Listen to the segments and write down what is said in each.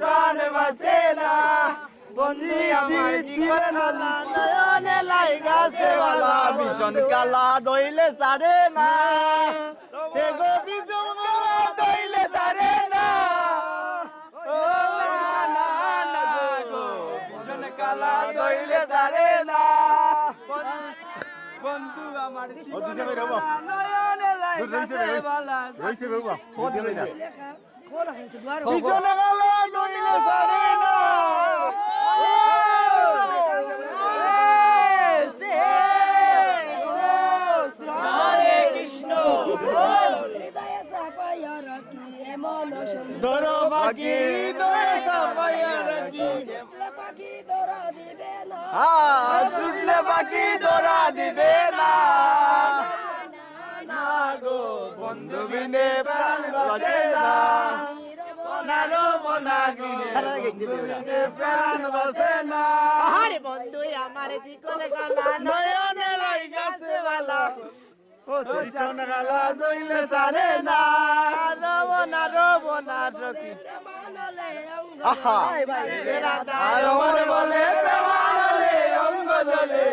প্রাণ বাঁচে না। বন্ধু আমার নালা নয়নে লাই গাছে বালা ভীষণ কালা দইলে সারে না। হে গো ভীষণ কালা দইলে সারে না। ও না না গো ভীষণ কালা দইলে সারে না। বন্ধু আমার হব। নয়নে ভীষণ কালা দইলে সারে না হরে কৃষ্ণ হৃদয়ে চাপাইয়া রাখি এমন সুন্দর ধরো বাকি হৃদয়ে চাপাইয়া রাখি পাখি ধরা দিবে না। ছুটলে বাকি ধরা দিবে না গো বন্ধু বিনে প্রাণ বাঁচে না। গিয়ে বন্ধু বিনে প্রাণ বাঁচে না। আরে বন্ধু আমার দিকলে গালা নয়নে লাই গাছে বালা ও গালা দইলে সারে না। রবনা রবনা সখী মানলে অঙ্গ আহা বলে প্রেমানলে অঙ্গ জলে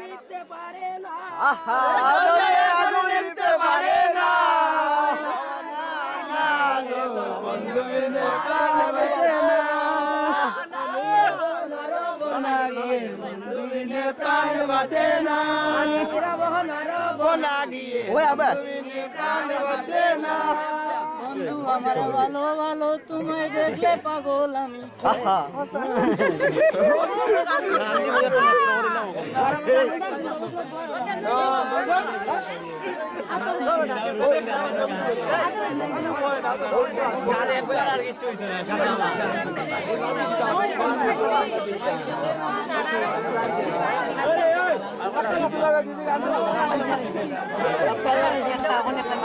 নিতে পারে না। আহা আগুন নিতে পারে না। না গো বন্ধু বিনে প্রাণ বাঁচে না বনা গিয়ে বন্ধু বিনে প্রাণ বাঁচে না